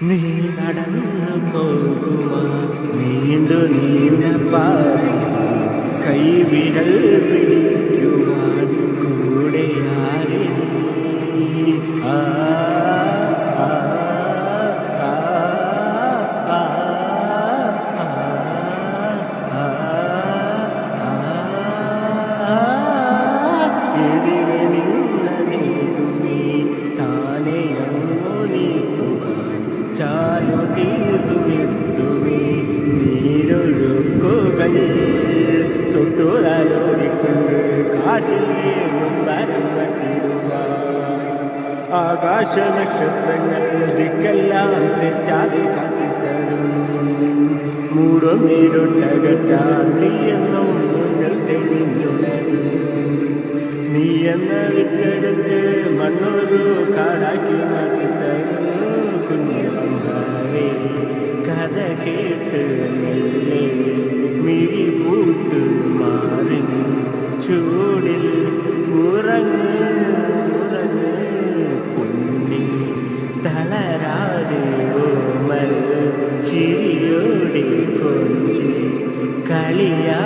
നീ നടന്നു പോകുവാ നീണ്ടു നീണ്ട പാടി കൈവിരൽ ചാലു തീർത്തുമെത്തുമേ നീരൊഴുക്കുകൾ തൊട്ടുതലോടിക്കൊണ്ട് കട്ടിടുവാൻ ആകാശ നക്ഷത്രങ്ങൾ ദിക്കെല്ലാം തെറ്റാതെ കാട്ടിത്തരും മൂടും നീരുട്ടകറ്റാൻ നീയെന്നും മുന്നിൽ തെളിഞ്ഞുണരും കേട്ട് മെല്ലെ മിഴിപൂത്ത് മാറി ചൂടിൽ ഉറങ്ങ് ഉറങ്ങ് കുന്നിൽ തളരാതെ ഓമൽ ചിരിയോടി കൊഞ്ചി കളിയാ